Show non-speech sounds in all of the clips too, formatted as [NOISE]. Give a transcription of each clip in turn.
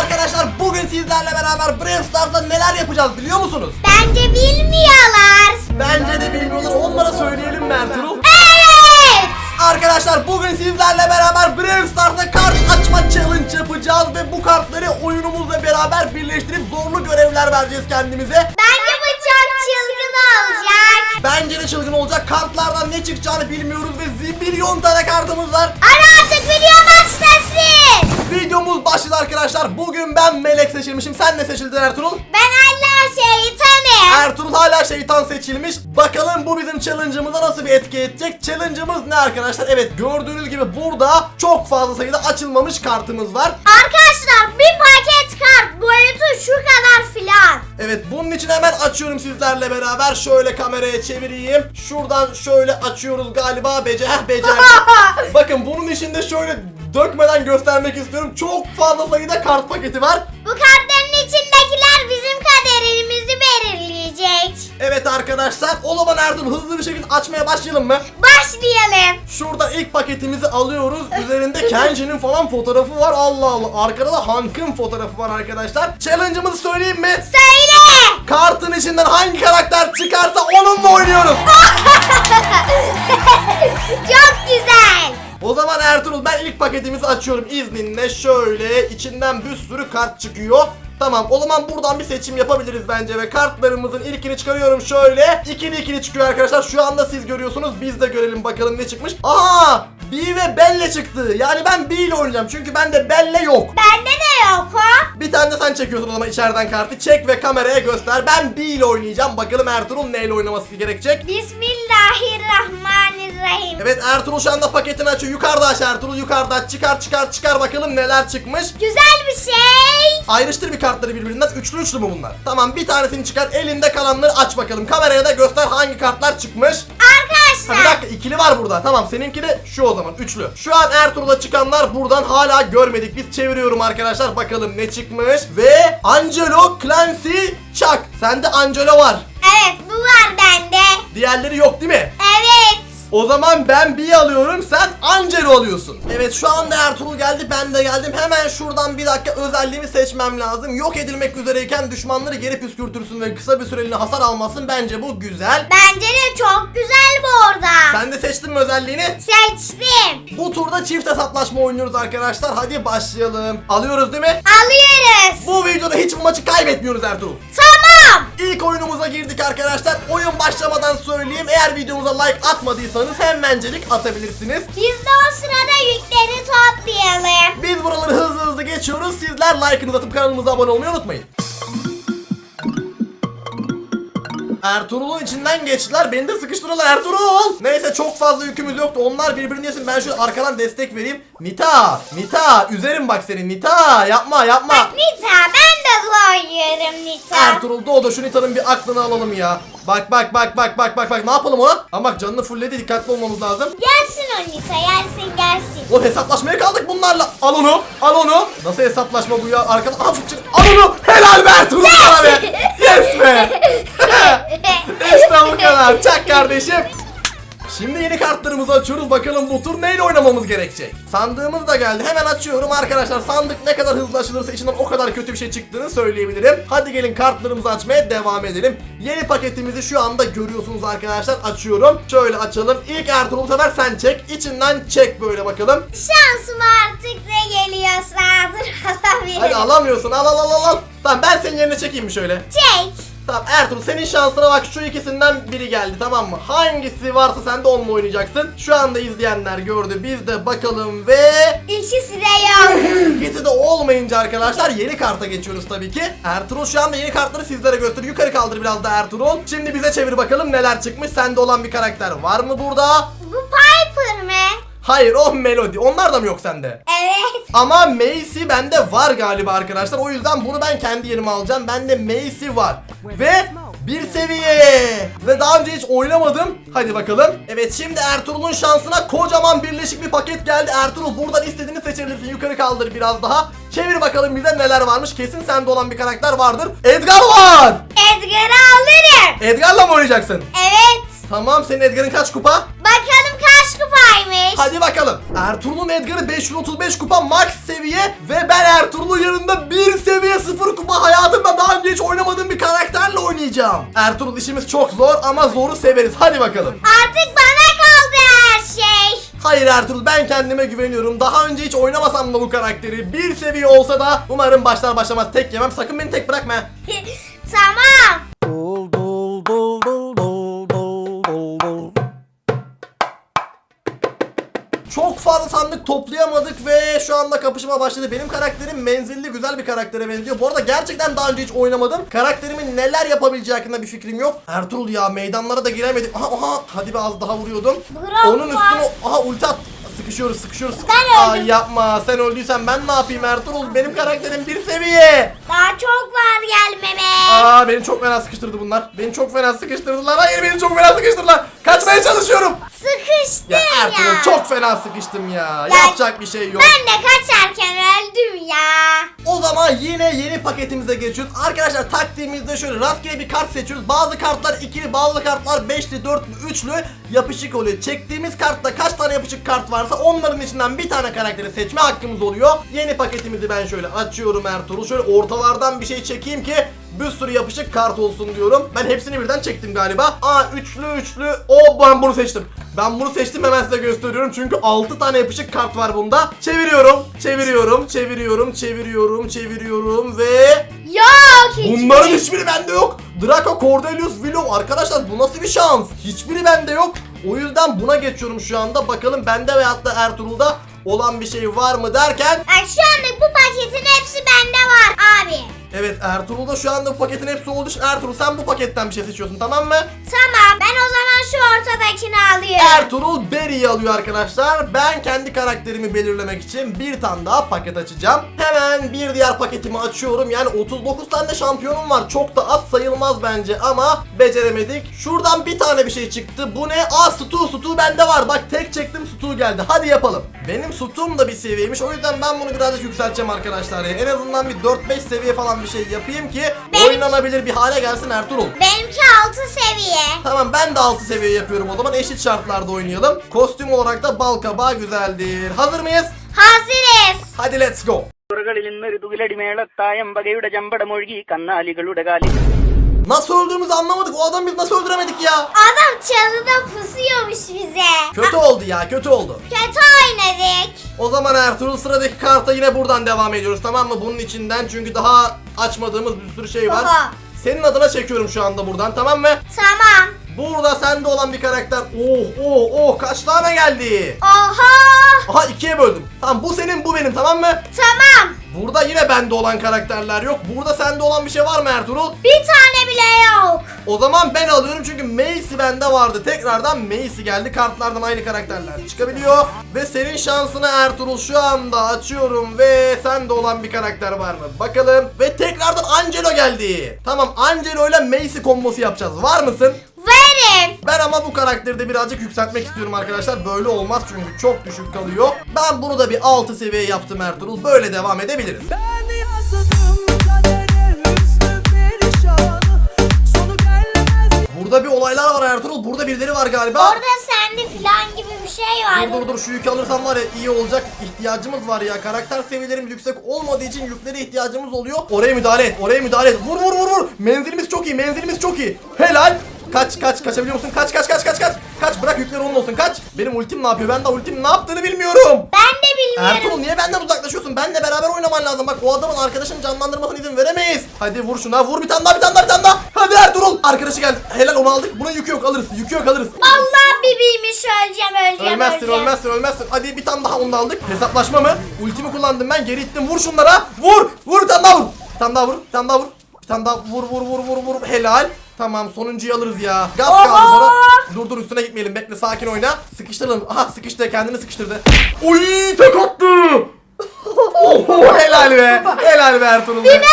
arkadaşlar bugün sizlerle beraber Brawl Stars'ta neler yapacağız biliyor musunuz? Bence bilmiyorlar. Bence de bilmiyorlar onlara söyleyelim mi Ertuğrul? Evet. Arkadaşlar bugün sizlerle beraber Brawl Stars'ta kart açma challenge yapacağız ve bu kartları oyunumuzla beraber birleştirip zorlu görevler vereceğiz kendimize. Çok çılgın olacak. Bence de çılgın olacak kartlardan ne çıkacağını bilmiyoruz ve zibilyon tane kartımız var. Ara artık video başlasın. Videomuz başladı arkadaşlar. Bugün ben Melek seçilmişim. Sen ne seçildin Ertuğrul? Ben Allah şeytanım. Ertuğrul hala şeytan seçilmiş. Bakalım bu bizim challenge'ımıza nasıl bir etki edecek? Challenge'ımız ne arkadaşlar? Evet gördüğünüz gibi burada çok fazla sayıda açılmamış kartımız var. Arkadaşlar için hemen açıyorum sizlerle beraber. Şöyle kameraya çevireyim. Şuradan şöyle açıyoruz galiba. Bece heh becerdim. [LAUGHS] Bakın bunun içinde şöyle dökmeden göstermek istiyorum. Çok fazla sayıda kart paketi var. Bu kartların içindekiler bizim kaderimizi belirleyecek. Evet arkadaşlar o zaman Ertuğrul hızlı bir şekilde açmaya başlayalım mı? Başlayalım. Şurada ilk paketimizi alıyoruz. Üzerinde Kenji'nin falan fotoğrafı var. Allah Allah. Arkada da Hank'ın fotoğrafı var arkadaşlar. Challenge'ımızı söyleyeyim mi? Söyle. Kartın içinden hangi karakter çıkarsa onunla oynuyoruz. [LAUGHS] Çok güzel. O zaman Ertuğrul ben ilk paketimizi açıyorum izninle. Şöyle içinden bir sürü kart çıkıyor. Tamam o zaman buradan bir seçim yapabiliriz bence ve kartlarımızın ilkini çıkarıyorum şöyle. İkili ikili çıkıyor arkadaşlar. Şu anda siz görüyorsunuz. Biz de görelim bakalım ne çıkmış. Aha! B ve Belle çıktı. Yani ben B ile oynayacağım. Çünkü bende Belle yok. Bende de yok o. Bir tane de sen çekiyorsun o zaman içeriden kartı. Çek ve kameraya göster. Ben B ile oynayacağım. Bakalım Ertuğrul neyle oynaması gerekecek. Bismillahirrahmanirrahim. Evet Ertuğrul şu anda paketini açıyor. Yukarıda aç Ertuğrul. Yukarıda aç. Çıkar çıkar çıkar bakalım neler çıkmış. Güzel bir şey. Ayrıştır bir kartları birbirinden. Üçlü üçlü mü bunlar? Tamam bir tanesini çıkar. Elinde kalanları aç bakalım. Kameraya da göster hangi kartlar çıkmış. Ha bir Arkadaşlar. dakika ikili var burada. Tamam seninki de şu o zaman üçlü. Şu an Ertuğrul'a çıkanlar buradan hala görmedik. Biz çeviriyorum arkadaşlar. Bakalım ne çıkmış. Ve Angelo Clancy Chuck. Sende Angelo var. Evet bu var bende. Diğerleri yok değil mi? O zaman ben bir alıyorum sen Angelo alıyorsun. Evet şu anda Ertuğrul geldi ben de geldim. Hemen şuradan bir dakika özelliğimi seçmem lazım. Yok edilmek üzereyken düşmanları geri püskürtürsün ve kısa bir süreliğine hasar almasın. Bence bu güzel. Bence de çok güzel bu orada. Sen de seçtin mi özelliğini? Seçtim. Bu turda çift hesaplaşma oynuyoruz arkadaşlar. Hadi başlayalım. Alıyoruz değil mi? Alıyoruz. Bu videoda hiç bu maçı kaybetmiyoruz Ertuğrul. Tamam. İlk oyunumuza girdik arkadaşlar. Oyun başlamadan söyleyeyim. Eğer videomuza like atmadıysanız hemencelik atabilirsiniz. Biz de o sırada yükleri toplayalım. Biz buraları hızlı hızlı geçiyoruz. Sizler like'ınızı atıp kanalımıza abone olmayı unutmayın. Ertuğrul'un içinden geçtiler. Beni de sıkıştırıyorlar Ertuğrul. Neyse çok fazla yükümüz yoktu. Onlar birbirini yesin. Ben şu arkadan destek vereyim. Nita, Nita, üzerim bak seni. Nita, yapma yapma. Nita ben de zorluyorum Nita. Ertuğrul Doğdu şu Nita'nın bir aklını alalım ya. Bak bak bak bak bak bak bak ne yapalım ona? Ama bak canını fullledi dikkatli olmamız lazım. Gelsin o Nita gelsin gelsin. O hesaplaşmaya kaldık bunlarla. Al onu, al onu. Nasıl hesaplaşma bu ya? Arkadan fıçı. Al onu. Helal be Ertuğrul sana Yes be. işte bu kadar. Çak kardeşim. Şimdi yeni kartlarımızı açıyoruz. Bakalım bu tur neyle oynamamız gerekecek? Sandığımız da geldi. Hemen açıyorum arkadaşlar. Sandık ne kadar hızlı açılırsa içinden o kadar kötü bir şey çıktığını söyleyebilirim. Hadi gelin kartlarımızı açmaya devam edelim. Yeni paketimizi şu anda görüyorsunuz arkadaşlar. Açıyorum. Şöyle açalım. İlk Ertuğrul sefer sen çek. İçinden çek böyle bakalım. Şansım artık ne geliyorsa hazır [LAUGHS] alabilirim. Hadi alamıyorsun. Al al al al, al. Tamam ben senin yerine çekeyim mi şöyle? Çek. Tamam Ertuğrul senin şansına bak şu ikisinden biri geldi tamam mı? Hangisi varsa sen de onunla oynayacaksın. Şu anda izleyenler gördü. Biz de bakalım ve İkisi de yok. [LAUGHS] ikisi de olmayınca arkadaşlar yeni karta geçiyoruz tabii ki. Ertuğrul şu anda yeni kartları sizlere gösteriyor. Yukarı kaldır biraz da Ertuğrul. Şimdi bize çevir bakalım neler çıkmış. Sende olan bir karakter var mı burada? Bu Piper mı? Hayır o Melody. Onlar da mı yok sende? Evet. Ama Macy bende var galiba arkadaşlar. O yüzden bunu ben kendi yerime alacağım. Bende Macy var. Ve bir seviye. Ve daha önce hiç oynamadım. Hadi bakalım. Evet şimdi Ertuğrul'un şansına kocaman birleşik bir paket geldi. Ertuğrul buradan istediğini seçebilirsin. Yukarı kaldır biraz daha. Çevir bakalım bize neler varmış. Kesin sende olan bir karakter vardır. Edgar var. Edgar'ı alırım. Edgar'la mı oynayacaksın? Evet. Tamam senin Edgar'ın kaç kupa? Bakalım kaç kupaymış. Hadi bakalım. Ertuğrul'un Edgar'ı 535 kupa max seviye ve ben Ertuğrul'un yanında 1 seviye 0 kupa hayatımda daha önce hiç oynamadığım bir karakterle oynayacağım. Ertuğrul işimiz çok zor ama zoru severiz. Hadi bakalım. Artık bana kaldı her şey. Hayır Ertuğrul ben kendime güveniyorum. Daha önce hiç oynamasam da bu karakteri bir seviye olsa da umarım başlar başlamaz tek yemem. Sakın beni tek bırakma. [LAUGHS] tamam. Sandık toplayamadık ve şu anda kapışma başladı. Benim karakterim menzilli güzel bir karaktere benziyor. Bu arada gerçekten daha önce hiç oynamadım. Karakterimin neler yapabileceği hakkında bir fikrim yok. Ertuğrul ya meydanlara da giremedik. Aha aha hadi be az daha vuruyordum. Bravo. Onun üstüne aha ulti at. Sıkışıyoruz sıkışıyoruz. Ben öldüm. Ay yapma sen öldüysen ben ne yapayım Ertuğrul? Benim karakterim bir seviye. Daha çok var gelmeme. Aa beni çok fena sıkıştırdı bunlar. Beni çok fena sıkıştırdılar. Hayır beni çok fena sıkıştırdılar. Kaçmaya çalışıyorum. Sıkıştım Ya ya. Ertuğrul çok fena sıkıştım ya. Ya- Yapacak bir şey yok. Ben de kaçarken öldüm ya. O zaman yine yeni paketimize geçiyoruz. Arkadaşlar taktiğimizde şöyle rastgele bir kart seçiyoruz. Bazı kartlar ikili, bazı kartlar beşli, dörtlü, üçlü yapışık oluyor. Çektiğimiz kartta kaç tane yapışık kart varsa onların içinden bir tane karakteri seçme hakkımız oluyor. Yeni paketimizi ben şöyle açıyorum Ertuğrul. Şöyle ortalardan bir şey çekeyim ki bir sürü yapışık kart olsun diyorum. Ben hepsini birden çektim galiba. Aa üçlü üçlü. O ben bunu seçtim. Ben bunu seçtim hemen size gösteriyorum. Çünkü 6 tane yapışık kart var bunda. Çeviriyorum, çeviriyorum, çeviriyorum, çeviriyorum, çeviriyorum ve Yok hiç. bunların hiçbiri bende yok. Draco, Cordelius, Willow arkadaşlar bu nasıl bir şans? Hiçbiri bende yok. O yüzden buna geçiyorum şu anda. Bakalım bende veyahut da Ertuğrul'da olan bir şey var mı derken Bak şu anlık bu paketin hepsi bende var abi. Evet Ertuğrul'da şu anda bu paketin hepsi için Ertuğrul sen bu paketten bir şey seçiyorsun tamam mı? Tamam ben o zaman şu ortadakini alıyorum. Ertuğrul Berry'i alıyor arkadaşlar. Ben kendi karakterimi belirlemek için bir tane daha paket açacağım. Hemen bir diğer paketimi açıyorum. Yani 39 tane şampiyonum var. Çok da az sayılmaz bence ama beceremedik. Şuradan bir tane bir şey çıktı. Bu ne? Aa Stu. Stu bende var. Bak tek çektim Stu geldi. Hadi yapalım. Benim Stu'm da bir seviyeymiş. O yüzden ben bunu birazcık yükselteceğim arkadaşlar. En azından bir 4-5 seviye falan bir şey yapayım ki Benim- oynanabilir bir hale gelsin Ertuğrul. Benimki 6 seviye. Tamam ben de 6 seviye yapıyorum o zaman eşit şartlarda oynayalım. Kostüm olarak da bal kabağı güzeldir. Hazır mıyız? Hazırız. Hadi let's go. പുറകളിൽ നിന്നൊരു തുകിലടി മേളത്തായം വകയുടെ ചമ്പടമൊഴുകി കന്നാലികളുടെ കാലിൽ Nasıl öldüğümüzü anlamadık. O adamı biz nasıl öldüremedik ya? Adam çalıda pusuyormuş bize. Kötü oldu ya kötü oldu. Kötü oynadık. O zaman Ertuğrul sıradaki karta yine buradan devam ediyoruz tamam mı? Bunun içinden çünkü daha açmadığımız bir sürü şey var. Oha. Senin adına çekiyorum şu anda buradan tamam mı? Tamam. Burada sende olan bir karakter. Oh oh oh kaç tane geldi? Oha. Aha ikiye böldüm. Tamam bu senin bu benim tamam mı? Tamam. Burada yine bende olan karakterler yok. Burada sende olan bir şey var mı Ertuğrul? Bir tane bile yok. O zaman ben alıyorum çünkü Macy bende vardı. Tekrardan Macy geldi. Kartlardan aynı karakterler çıkabiliyor. Ve senin şansını Ertuğrul şu anda açıyorum ve sende olan bir karakter var mı? Bakalım. Ve tekrardan Angelo geldi. Tamam Angelo ile Macy kombosu yapacağız. Var mısın? Verin. Ben ama bu karakteri de birazcık yükseltmek istiyorum arkadaşlar. Böyle olmaz çünkü çok düşük kalıyor. Ben bunu da bir 6 seviye yaptım Ertuğrul. Böyle devam edebiliriz. Ben Burada bir olaylar var Ertuğrul. Burada birileri var galiba. Orada sende filan gibi bir şey var. Dur dur dur şu yükü alırsam var ya iyi olacak ihtiyacımız var ya karakter seviyelerimiz yüksek olmadığı için yüklere ihtiyacımız oluyor oraya müdahale et oraya müdahale et vur vur vur vur menzilimiz çok iyi menzilimiz çok iyi helal kaç kaç kaçabiliyor musun kaç kaç kaç kaç kaç kaç bırak yükler onun olsun kaç benim ultim ne yapıyor ben de ultim ne yaptığını bilmiyorum Ben de bilmiyorum. Ertuğrul niye benden uzaklaşıyorsun? Benle beraber oynaman lazım. Bak o adamın arkadaşını canlandırmasına izin veremeyiz. Hadi vur şuna. Vur bir tane daha bir tane daha bir tane daha. Hadi Ertuğrul. Arkadaşı geldi. Helal onu aldık. Buna yükü yok alırız. Yükü yok alırız. Allah bibiymiş öleceğim öleceğim Ölmezsin öleceğim. ölmezsin ölmezsin. Hadi bir tane daha onu da aldık. Hesaplaşma mı? Ultimi kullandım ben. Geri ittim. Vur şunlara. Vur. Vur bir tane daha vur. Bir tane daha vur. Bir tane daha vur. Bir tane daha vur vur vur vur vur. Helal. Tamam sonuncuyu alırız ya. Gaz kaldı sonra. Dur dur üstüne gitmeyelim. Bekle sakin oyna. Sıkıştıralım. Aha sıkıştı. Kendini sıkıştırdı. Oy tek attı. [LAUGHS] Oho helal be. Helal be Ertuğrul be. Mermi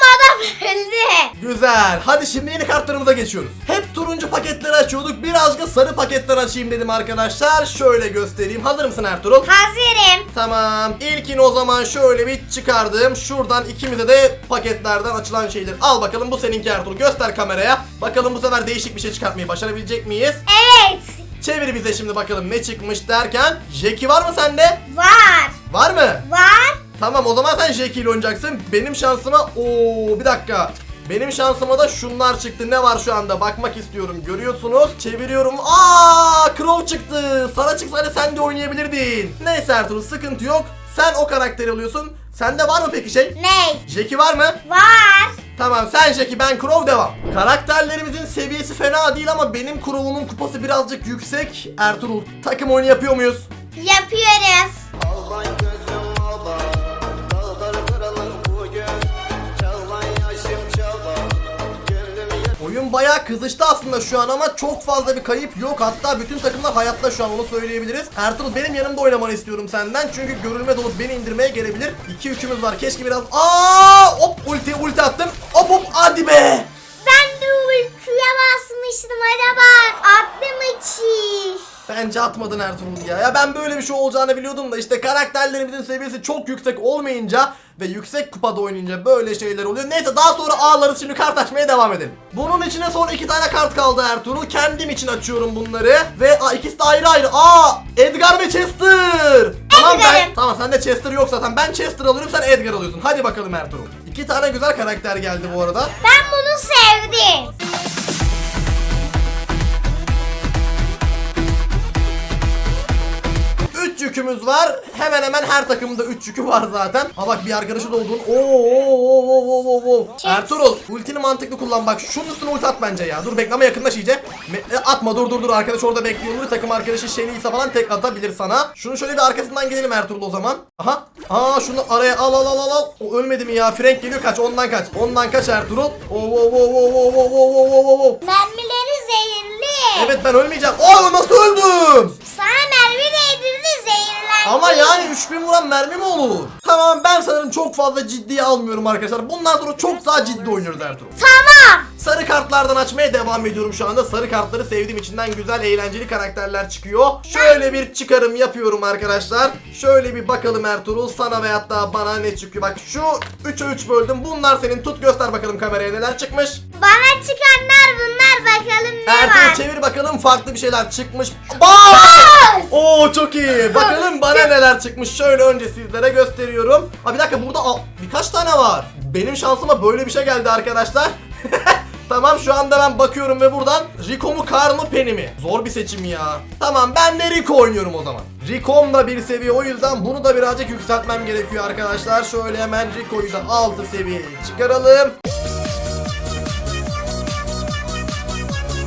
attım adam [LAUGHS] öldü. Güzel. Hadi şimdi yeni kartlarımıza geçiyoruz. Hep turuncu paketleri açıyorduk. Birazcık sarı paketler açayım dedim arkadaşlar. Şöyle göstereyim. Hazır mısın Ertuğrul? Hazırım. Tamam. İlkini o zaman şöyle bir çıkardım. Şuradan ikimize de paketlerden açılan şeyler. Al bakalım bu seninki Ertuğrul. Göster kameraya. Bakalım bu sefer değişik bir şey çıkartmayı başarabilecek miyiz? Evet. Çevir bize şimdi bakalım ne çıkmış derken. Jackie var mı sende? Var. Var mı? Var. Tamam o zaman sen Jackie ile oynayacaksın. Benim şansıma... Oo bir dakika. Benim şansıma da şunlar çıktı. Ne var şu anda? Bakmak istiyorum. Görüyorsunuz. Çeviriyorum. Aa, Crow çıktı. Sana çıksaydı sen de oynayabilirdin. Neyse Ertuğrul sıkıntı yok. Sen o karakteri alıyorsun. Sende var mı peki şey? Ney? Jackie var mı? Var. Tamam sen Jackie ben Crow devam. Karakterlerimizin seviyesi fena değil ama benim Crow'umun kupası birazcık yüksek. Ertuğrul takım oyunu yapıyor muyuz? Yapıyoruz. Alman gözüm alba Bayağı kızıştı aslında şu an ama çok fazla bir kayıp yok. Hatta bütün takımlar hayatta şu an onu söyleyebiliriz. Ertuğrul benim yanımda oynamanı istiyorum senden. Çünkü görülme dolup beni indirmeye gelebilir. İki yükümüz var. Keşke biraz... Aa! Hop ulti ulti attım. Hop hop hadi be. Ben de ultiye basmıştım acaba attım içi. Bence atmadın Ertuğrul ya. Ya ben böyle bir şey olacağını biliyordum da işte karakterlerimizin seviyesi çok yüksek olmayınca ve yüksek kupada oynayınca böyle şeyler oluyor. Neyse daha sonra ağlarız şimdi kart açmaya devam edelim. Bunun içine son iki tane kart kaldı Ertuğrul. Kendim için açıyorum bunları. Ve aa, ikisi de ayrı ayrı. Aa Edgar ve Chester. Tamam ben, tamam sende Chester yok zaten. Ben Chester alıyorum sen Edgar alıyorsun. Hadi bakalım Ertuğrul. İki tane güzel karakter geldi bu arada. Ben bunu sevdim. Üç yükümüz var. Hemen hemen her takımda 3 yükü var zaten. Ha bak bir arkadaşı doldun. Oo oo oo oo oo oo. Kes. Ertuğrul ultini mantıklı kullan bak. Şunun üstüne ulti at bence ya. Dur bekleme yaklaş iyice. Me- e, atma dur dur dur arkadaş orada bekliyor. olur. Takım arkadaşı Şeniyse falan tek atabilir sana. Şunu şöyle bir arkasından gidelim Ertuğrul o zaman. Aha. Aa şunu araya al al al al al. O ölmedi mi ya? Frank geliyor kaç. Ondan kaç. Ondan kaç Ertuğrul. Oo oo oo oo oo oo oo oo oo. Mermileri zehirli. Evet ben ölmeyeceğim. Oo nasıl öldüm? Sana mermi değdirdi zehirlendi. Ama yani 3000 vuran mermi mi olur? Tamam ben sanırım çok fazla ciddiye almıyorum arkadaşlar. Bundan sonra çok daha ciddi oynuyoruz Ertuğrul. Tamam. Sarı kartlardan açmaya devam ediyorum şu anda. Sarı kartları sevdiğim içinden güzel eğlenceli karakterler çıkıyor. Şöyle bir çıkarım yapıyorum arkadaşlar. Şöyle bir bakalım Ertuğrul sana veyahut da bana ne çıkıyor. Bak şu 3'e 3 böldüm. Bunlar senin tut göster bakalım kameraya neler çıkmış. Bana çıkanlar bunlar bakalım ne Ertuğrul var. çevir bakalım farklı bir şeyler çıkmış. Bak! Oo çok iyi. Bakalım [LAUGHS] bana neler çıkmış. Şöyle önce sizlere gösteriyorum. Ha bir dakika burada al- birkaç tane var. Benim şansıma böyle bir şey geldi arkadaşlar. [LAUGHS] tamam şu anda ben bakıyorum ve buradan Rico mu Kar mı Penny mi? Zor bir seçim ya. Tamam ben de Rico oynuyorum o zaman. Rico'm da bir seviye o yüzden bunu da birazcık yükseltmem gerekiyor arkadaşlar. Şöyle hemen Rico'yu da 6 seviyeye çıkaralım.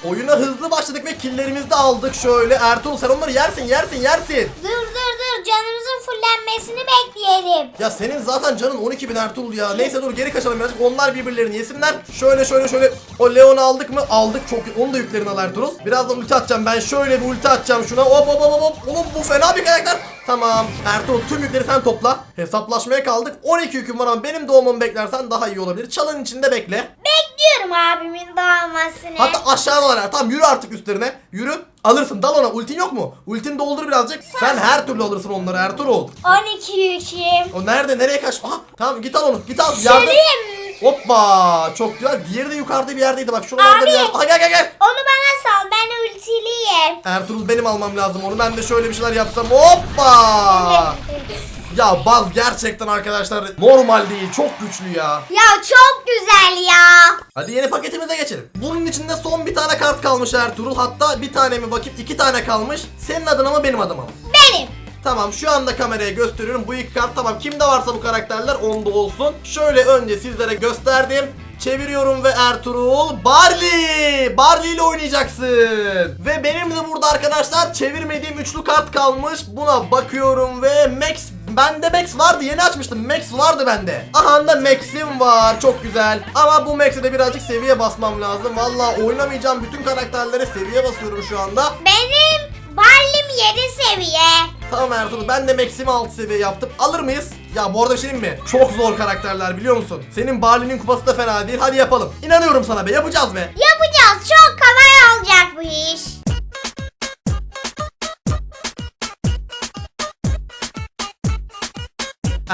Oyuna hızlı başladık ve killerimizi de aldık şöyle. Ertuğrul sen onları yersin yersin yersin. Dur dur canımızın fullenmesini bekleyelim. Ya senin zaten canın 12 bin Ertuğrul ya. Neyse dur geri kaçalım birazcık. Onlar birbirlerini yesinler. Şöyle şöyle şöyle. O Leon'u aldık mı? Aldık çok. Onu da yüklerini al Ertuğrul. Birazdan ulti atacağım. Ben şöyle bir ulti atacağım şuna. Hop hop hop hop. Oğlum bu fena bir karakter. Tamam. Ertuğrul tüm yükleri sen topla. Hesaplaşmaya kaldık. 12 yüküm var ama benim doğmamı beklersen daha iyi olabilir. Çalın içinde bekle. Bekliyorum abimin doğmasını. Hatta aşağıdalar. Tamam yürü artık üstlerine. Yürü. Alırsın. Dal ona. Ultin yok mu? Ultini doldur birazcık. Sen her türlü alırsın onları Ertuğrul. 12 yüküm. O nerede? Nereye kaç? Aha tamam git al onu. Git al. Yardım. Süreyim. Hoppa. Çok güzel. Diğeri de yukarıda bir yerdeydi. Bak şuralarda Abi. bir yer. Aha gel gel gel. Onu bana sal ben ultiliyim. Ertuğrul benim almam lazım onu. Ben de şöyle bir şeyler yapsam. Hoppa. [LAUGHS] ya Baz gerçekten arkadaşlar normal değil. Çok güçlü ya. ya çok güzel ya. Hadi yeni paketimize geçelim. Bunun içinde son bir tane kart kalmış Ertuğrul. Hatta bir tane mi bakayım iki tane kalmış. Senin adına mı benim adıma mı? Benim. Tamam şu anda kameraya gösteriyorum. Bu iki kart tamam. Kimde varsa bu karakterler onda olsun. Şöyle önce sizlere gösterdim. Çeviriyorum ve Ertuğrul Barley! Barley ile oynayacaksın. Ve benim de burada arkadaşlar çevirmediğim üçlü kart kalmış. Buna bakıyorum ve Max Bende Max vardı yeni açmıştım. Max vardı bende. Aha da Max'im var. Çok güzel. Ama bu Max'e de birazcık seviye basmam lazım. Valla oynamayacağım bütün karakterlere seviye basıyorum şu anda. Benim Barlim 7 seviye. Tamam Ertuğrul ben de Max'imi 6 seviye yaptım. Alır mıyız? Ya bu arada şey mi? Çok zor karakterler biliyor musun? Senin Barley'nin kupası da fena değil. Hadi yapalım. İnanıyorum sana be. Yapacağız be. Yapacağız çok kolay olacak bu iş.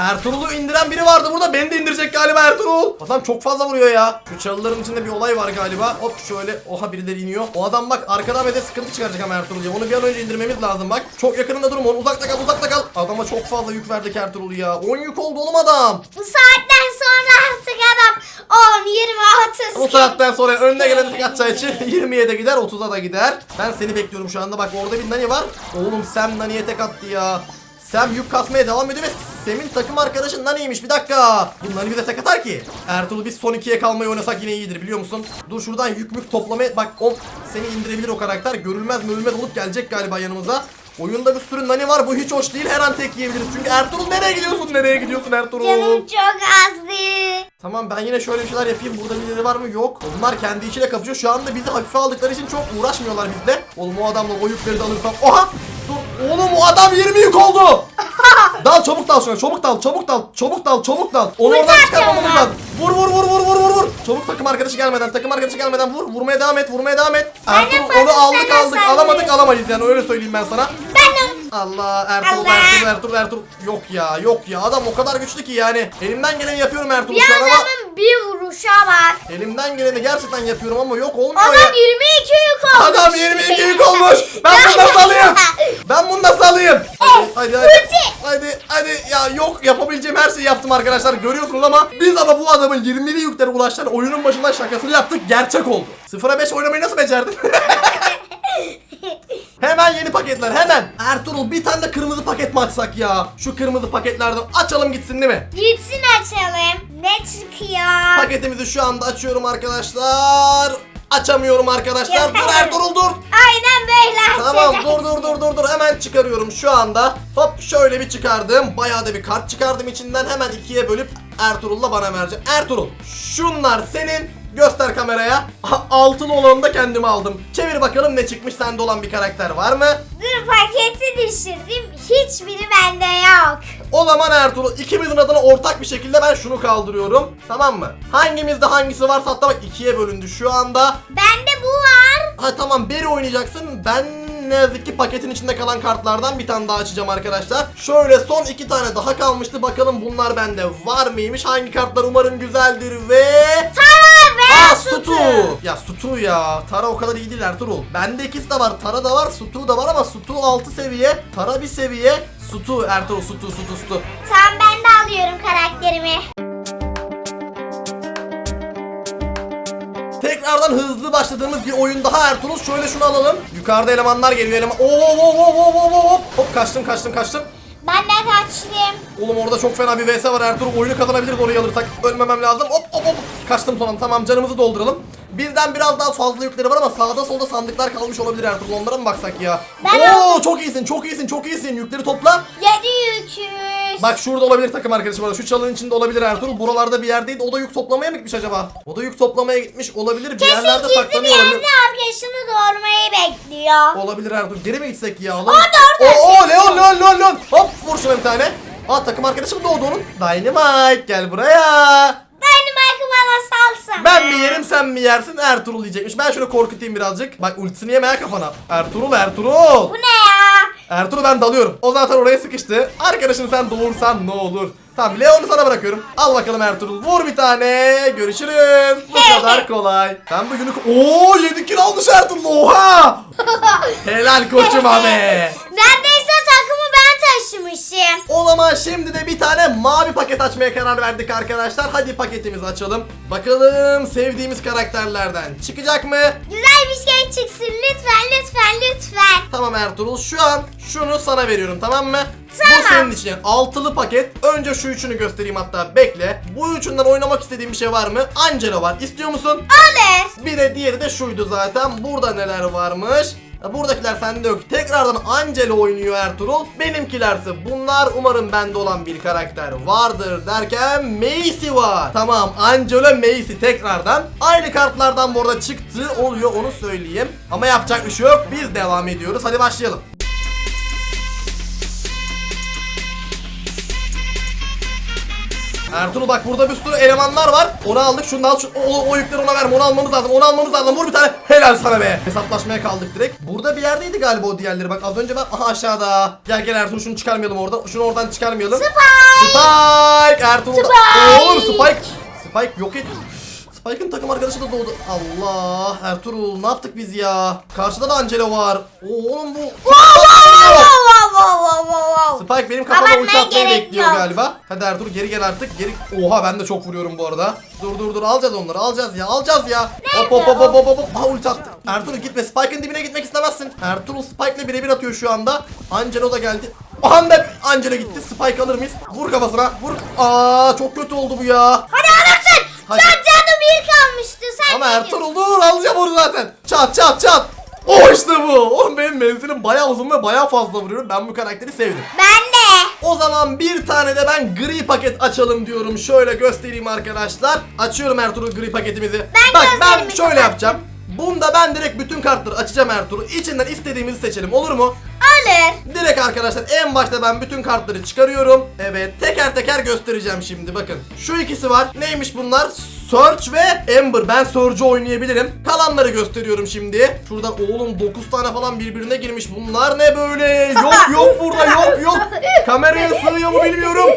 Ertuğrul'u indiren biri vardı burada. Beni de indirecek galiba Ertuğrul. Adam çok fazla vuruyor ya. Şu çalıların içinde bir olay var galiba. Hop şöyle. Oha birileri iniyor. O adam bak arkadan ve de sıkıntı çıkaracak ama Ertuğrul ya. Onu bir an önce indirmemiz lazım bak. Çok yakınında durma. Onu uzakta kal uzakta kal. Adama çok fazla yük verdik Ertuğrul ya. 10 yük oldu oğlum adam. Bu saatten sonra artık adam 10, 20, saatten sonra önüne gelen tek atacağı için 20'ye de gider 30'a da gider. Ben seni bekliyorum şu anda bak orada bir Nani var. Oğlum Sam Nani'ye tek attı ya. Sam yük kasmaya devam ediyor ve Sem'in takım arkadaşı Nani'ymiş bir dakika. Bu Nani bize tek atar ki. Ertuğrul biz son ikiye kalmayı oynasak yine iyidir biliyor musun? Dur şuradan yük mük toplamaya bak o seni indirebilir o karakter. Görülmez görülmez olup gelecek galiba yanımıza. Oyunda bir sürü nani var bu hiç hoş değil her an tek yiyebiliriz. Çünkü Ertuğrul nereye gidiyorsun nereye gidiyorsun Ertuğrul? Canım çok azdı. Tamam ben yine şöyle bir şeyler yapayım. Burada birileri var mı? Yok. Onlar kendi içiyle kapışıyor. Şu anda bizi hafife aldıkları için çok uğraşmıyorlar bizle. Oğlum o adamla o yükleri de alırsam. Oha! Dur. Oğlum o adam 20 yük oldu. Dal çabuk dal şuna. Çabuk dal. Çabuk dal. Çabuk dal. Çabuk dal. Onu oradan ya. lazım. Vur vur vur vur vur vur vur. Çabuk takım arkadaşı gelmeden. Takım arkadaşı gelmeden vur. Vurmaya devam et. Vurmaya devam et. Ertuğrul onu aldık aldık. Alamadık alamayız yani öyle söyleyeyim ben sana. Ben de Allah Ertuğrul Allah. Ertuğrul Ertuğrul Ertuğrul. Yok ya yok ya. Adam o kadar güçlü ki yani. Elimden geleni yapıyorum Ertuğrul bir şu an ama. adamın bir vuruşa bak. Elimden geleni gerçekten yapıyorum ama yok olmuyor Adam ya. 22 yük olmuş. Adam 22 yük olmuş. Ben bunu nasıl alayım? Ben bunu nasıl alayım? Hadi hadi hadi. Ulti. Hadi hadi ya yok yapabileceğim her şeyi yaptım arkadaşlar görüyorsunuz ama biz ama bu adamın 20'li yüklere ulaşan oyunun başından şakasını yaptık gerçek oldu. 0'a 5 oynamayı nasıl becerdin? [LAUGHS] [LAUGHS] hemen yeni paketler hemen. Ertuğrul bir tane de kırmızı paket mi açsak ya? Şu kırmızı paketlerden açalım gitsin değil mi? Gitsin açalım. Ne çıkıyor? Paketimizi şu anda açıyorum arkadaşlar. Açamıyorum arkadaşlar. Dur Ertuğrul dur. Aynen böyle Tamam dur dur dur dur dur hemen çıkarıyorum şu anda. Hop şöyle bir çıkardım. Bayağı da bir kart çıkardım içinden. Hemen ikiye bölüp Ertuğrul'la bana vereceğim. Ertuğrul şunlar senin. Göster kameraya. Altılı olanı da kendime aldım. Çevir bakalım ne çıkmış sende olan bir karakter var mı? Dur paketi düşürdüm. Hiçbiri bende yok. O zaman Ertuğrul ikimizin adına ortak bir şekilde ben şunu kaldırıyorum. Tamam mı? Hangimizde hangisi varsa hatta bak ikiye bölündü şu anda. Bende bu var. Ha tamam Beri oynayacaksın. Ben ne yazık ki paketin içinde kalan kartlardan bir tane daha açacağım arkadaşlar. Şöyle son iki tane daha kalmıştı. Bakalım bunlar bende var mıymış? Hangi kartlar umarım güzeldir ve... Tara ve Aa Sutu. Ya Sutu ya. Tara o kadar iyi değil Ertuğrul. Bende ikisi de var. Tara da var, Sutu da var ama Sutu 6 seviye. Tara bir seviye. Sutu Ertuğrul Sutu Sutu Sutu. Tamam ben de alıyorum karakterimi. Tekrardan hızlı başladığımız bir oyun daha Ertuğrul. Şöyle şunu alalım. Yukarıda elemanlar geliyor eleman. Oo oo oo oo oo oo oo. Hop kaçtım kaçtım kaçtım. Ben de kaçtım. Oğlum orada çok fena bir vs var Ertuğrul. Oyunu kazanabiliriz orayı alırsak. Ölmemem lazım. Hop hop hop. Kaçtım sonra. Tamam canımızı dolduralım. Bizden biraz daha fazla yükleri var ama sağda solda sandıklar kalmış olabilir Ertuğrul. Onlara mı baksak ya? Ben Oo çok iyisin çok iyisin çok iyisin. Yükleri topla. 700. Bak şurada olabilir takım arkadaşım orada. Şu çalının içinde olabilir Ertuğrul. Buralarda bir yerdeydi. O da yük toplamaya mı gitmiş acaba? O da yük toplamaya gitmiş olabilir. Bir Kesin yerlerde gizli bir saklanıyor olabilir. yerde arkadaşını doğurmayı bekliyor. Olabilir Ertuğrul. Geri mi gitsek ya? Orada, orada. Oo, oo, Leon Leon Leon Leon. Hop vur şuna bir tane. Aa takım arkadaşım doğdu onun. Dynamite gel buraya. Salsana. Ben mi yerim sen mi yersin Ertuğrul yiyecekmiş. Ben şöyle korkutayım birazcık. Bak ultisini yeme ya kafana. Ertuğrul Ertuğrul. Bu ne ya? Ertuğrul ben dalıyorum. O zaten oraya sıkıştı. Arkadaşını sen doğursan ne olur. Tamam Leon'u sana bırakıyorum. Al bakalım Ertuğrul. Vur bir tane. Görüşürüz. Bu kadar kolay. Ben bu günü... Oo 7 kilo almış Ertuğrul. Oha. [LAUGHS] Helal koçum abi. Neredeyse taşımışım. O zaman şimdi de bir tane mavi paket açmaya karar verdik arkadaşlar. Hadi paketimizi açalım. Bakalım sevdiğimiz karakterlerden çıkacak mı? Güzel bir şey çıksın lütfen lütfen lütfen. Tamam Ertuğrul şu an şunu sana veriyorum tamam mı? Tamam. Bu senin için altılı paket. Önce şu üçünü göstereyim hatta bekle. Bu üçünden oynamak istediğin bir şey var mı? Angela var. İstiyor musun? Olur. Bir de diğeri de şuydu zaten. Burada neler varmış? Buradakiler sende yok. Tekrardan Angela oynuyor Ertuğrul. Benimkilerse bunlar umarım bende olan bir karakter vardır derken Macy var. Tamam Angela Macy tekrardan. Aynı kartlardan bu arada çıktı oluyor onu söyleyeyim. Ama yapacak bir şey yok. Biz devam ediyoruz. Hadi başlayalım. Ertuğrul bak burada bir sürü elemanlar var. Onu aldık. Şunu da al. Şu, o, o yükleri ona verme. Onu almamız lazım. Onu almamız lazım. Vur bir tane. Helal sana be. Hesaplaşmaya kaldık direkt. Burada bir yerdeydi galiba o diğerleri. Bak az önce ben aha aşağıda. Gel gel Ertuğrul şunu çıkarmayalım oradan. Şunu oradan çıkarmayalım. Spike. Spike. Ertuğrul. Spike. Oğlum Spike. Spike yok et. Spike'ın takım arkadaşı da doğdu. Allah Ertuğrul ne yaptık biz ya? Karşıda da Angelo var. Oo, Oğlum bu. Spike benim kafama ben atmayı bekliyor yok. galiba. Hadi Ertuğrul geri gel artık. Geri... Oha ben de çok vuruyorum bu arada. Dur dur dur alacağız onları alacağız ya alacağız ya. Hop hop hop hop hop hop. Aha ulti attı. Ertuğrul gitme Spike'ın dibine gitmek istemezsin. Ertuğrul Spike'le birebir atıyor şu anda. Angelo da geldi. Da Angelo gitti. Spike alır mıyız? Vur kafasına. Vur. Aa çok kötü oldu bu ya. Hadi alırsın. Hadi. Canı bir kalmıştı. Sen Ama Ertuğrul dur alacağım onu zaten. Çat çat çat. O işte bu. Oğlum benim menzilim bayağı uzun ve bayağı fazla vuruyorum. Ben bu karakteri sevdim. Ben de. O zaman bir tane de ben gri paket açalım diyorum. Şöyle göstereyim arkadaşlar. Açıyorum Ertuğrul gri paketimizi. Ben Bak ben şöyle kapattım. yapacağım. Bunda ben direkt bütün kartları açacağım Ertuğrul. İçinden istediğimizi seçelim olur mu? Alır. Direkt arkadaşlar en başta ben bütün kartları çıkarıyorum. Evet teker teker göstereceğim şimdi bakın. Şu ikisi var. Neymiş bunlar? Search ve Ember. Ben Surge'u oynayabilirim. Kalanları gösteriyorum şimdi. Şuradan oğlum 9 tane falan birbirine girmiş. Bunlar ne böyle? Yok yok burada yok yok. Kameraya sığıyor mu bilmiyorum.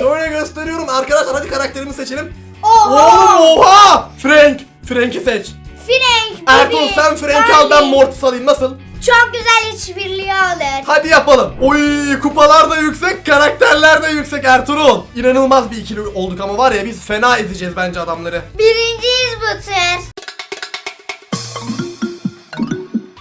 Şöyle gösteriyorum. Arkadaşlar hadi karakterimi seçelim. Oha. Oğlum oha! Frank. Frank'i seç. Frank. Ertuğrul sen Frank al ben. Mortis alayım nasıl? Çok güzel işbirliği alır. Hadi yapalım. Oy kupalar da yüksek, karakterler de yüksek Ertuğrul. İnanılmaz bir ikili olduk ama var ya biz fena ezeceğiz bence adamları. Birinciyiz bu tur.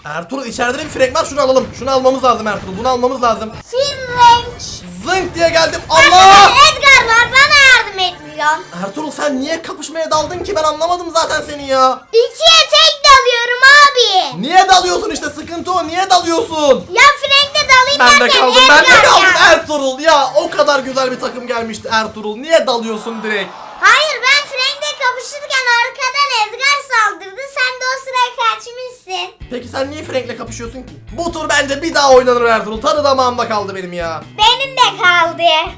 Ertuğrul içeride de bir frag var şunu alalım. Şunu almamız lazım Ertuğrul. Bunu almamız lazım. Frank. Zınk diye geldim. Allah! Edgar var bana yardım etmiyor. Ertuğrul sen niye kapışmaya daldın ki ben anlamadım zaten seni ya. İkiye tek dalıyorum abi. Niye dalıyorsun işte sıkıntı o niye dalıyorsun? Ya Frank'le dalayım Ben de derken kaldım ben de Edgar kaldım ya. Ertuğrul ya o kadar güzel bir takım gelmişti Ertuğrul niye dalıyorsun direkt? Hayır ben Frank'le kapışırken arkadan Edgar saldırdı. Sen de o sıraya kaçmışsın. Peki sen niye Frank'le kapışıyorsun ki? Bu tur bence bir daha oynanır Ertuğrul. Tadı damağımda kaldı benim ya. Benim de kaldı.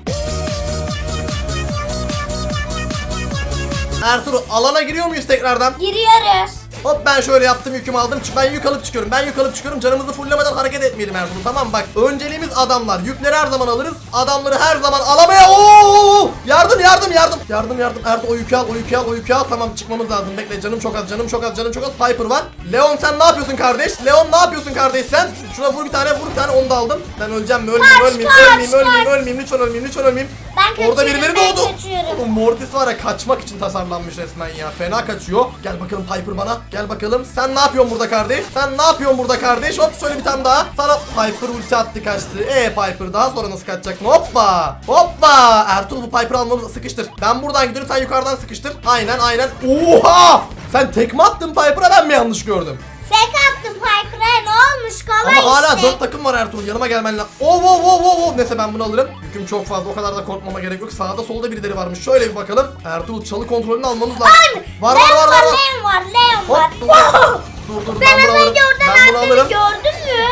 Ertuğrul alana giriyor muyuz tekrardan? Giriyoruz. Hop ben şöyle yaptım yükümü aldım. Ben yük alıp çıkıyorum. Ben yük alıp çıkıyorum. Canımızı fullemeden hareket etmeyelim Ertuğrul. Tamam bak. Önceliğimiz adamlar. Yükleri her zaman alırız. Adamları her zaman alamaya. Oo! Yardım yardım yardım. Yardım yardım. Ertuğrul o yükü al o yükü al o yükü al. Tamam çıkmamız lazım. Bekle canım çok az canım çok az canım çok az. Piper var. Leon sen ne yapıyorsun kardeş? Leon ne yapıyorsun kardeş sen? Şuna vur bir tane vur bir tane onu da aldım. Ben öleceğim mi? Ölmeyeyim ölmeyeyim ölmeyeyim ölmeyeyim ölmeyeyim lütfen ölmeyeyim lütfen ölmeyeyim. Ben Orada birileri ben doğdu. kaçıyorum. Oğlum Mortis var ya kaçmak için tasarlanmış resmen ya. Fena kaçıyor. Gel bakalım Piper bana. Gel bakalım. Sen ne yapıyorsun burada kardeş? Sen ne yapıyorsun burada kardeş? Hop söyle bir tane daha. Sana Piper ulti attı kaçtı. Ee Piper daha sonra nasıl kaçacaksın? Hoppa. Hoppa. Ertuğrul bu Piper'ı almamız sıkıştır. Ben buradan gidiyorum sen yukarıdan sıkıştır. Aynen aynen. Oha. Sen tekme attın Piper'a ben mi yanlış gördüm? Fake attım Piper'a ne olmuş kolay Ama hala işte. dört takım var Ertuğrul yanıma gelmen lazım. Oh oh oh oh oh. Neyse ben bunu alırım. Yüküm çok fazla o kadar da korkmama gerek yok. Sağda solda birileri varmış. Şöyle bir bakalım. Ertuğrul çalı kontrolünü almamız lazım. Var var var var. Leon var Leon var. Hop, dur, dur. Ben ben bunu az alırım. önce oradan Ben bunu attığını alırım. gördün mü?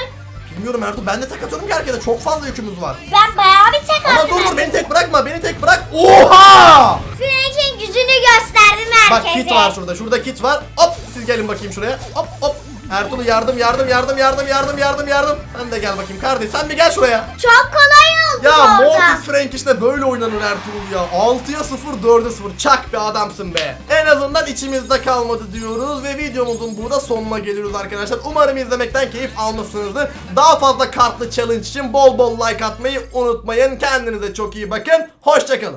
Bilmiyorum Ertuğrul ben de tek atıyorum ki herkese. Çok fazla yükümüz var. Ben bayağı bir tek Ama attım. dur dur beni tek bırakma. Beni tek bırak. Oha! Frank'in gücünü gösterdim Bak herkese. kit var şurada. Şurada kit var. Hop siz gelin bakayım şuraya. Hop hop. Ertuğrul yardım yardım yardım yardım yardım yardım yardım. Sen de gel bakayım kardeş. Sen bir gel şuraya. Çok kolay oldu Ya orada. Mortis Frank işte böyle oynanır Ertuğrul ya. 6'ya 0 4'e 0 çak bir adamsın be. En azından içimizde kalmadı diyoruz ve videomuzun burada sonuna geliyoruz arkadaşlar. Umarım izlemekten keyif almışsınızdır. Daha fazla kartlı challenge için bol bol like atmayı unutmayın. Kendinize çok iyi bakın. Hoşçakalın.